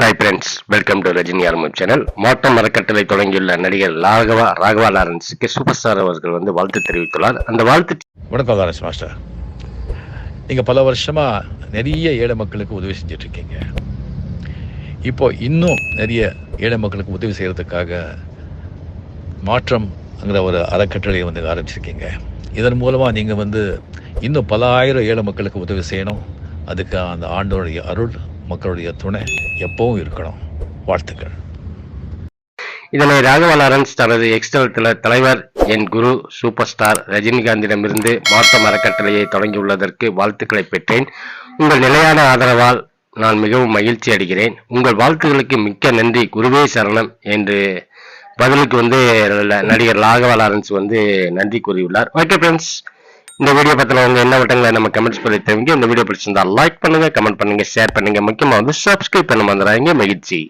Hi friends welcome to Rajini ஆர்மம் channel மோட்டம் அறக்கட்டளை தொடங்கியுள்ள நடிகர் ராகவா ராகவா லாரன்ஸுக்கு சூப்பர் ஸ்டார் அவர்கள் வந்து வாழ்த்து தெரிவித்துள்ளார். அந்த வாழ்த்து வணக்கம் லாரன்ஸ் மாஸ்டர். நீங்கள் பல வருஷமாக நிறைய ஏழை மக்களுக்கு உதவி செஞ்சிட்ருக்கீங்க. இப்போ இன்னும் நிறைய ஏழை மக்களுக்கு உதவி செய்கிறதுக்காக மாற்றம்ங்கிற ஒரு அறக்கட்டளையை வந்து ஆரம்பிச்சிருக்கீங்க. இதன் மூலமாக நீங்கள் வந்து இன்னும் பல ஆயிரம் ஏழை மக்களுக்கு உதவி செய்யணும். அதுக்கு அந்த ஆண்டோடைய அருள் மக்களுடைய துணை எப்பவும் இருக்கணும். வாழ்த்துக்கள். இதனை ராகவ லாரன்ஸ் தனது எக்ஸ்டல் தலைவர் என் குரு சூப்பர் ஸ்டார் ரஜினிகாந்திடமிருந்து மாற்றம் அறக்கட்டளையை தொடங்கியுள்ளதற்கு வாழ்த்துக்களை பெற்றேன். உங்கள் நிலையான ஆதரவால் நான் மிகவும் மகிழ்ச்சி அடைகிறேன். உங்கள் வாழ்த்துக்களுக்கு மிக்க நன்றி. குருவே சரணம் என்று பதிலுக்கு வந்து நடிகர் ராகவ லாரன்ஸ் வந்து நன்றி கூறியுள்ளார். ஓகே ஃப்ரெண்ட்ஸ் இந்த வீடியோ பத்தின உங்க என்ன வட்டங்களை நம்ம கமெண்ட்ஸ் பண்ணி தெரிவிங்க. இந்த வீடியோ பிடிச்சிருந்தா லைக் பண்ணுங்க கமெண்ட் பண்ணுங்க ஷேர் பண்ணுங்க. முக்கியமா வந்து சப்ஸ்கிரைப் பண்ண வந்துடுறாங்க மகிழ்ச்சி.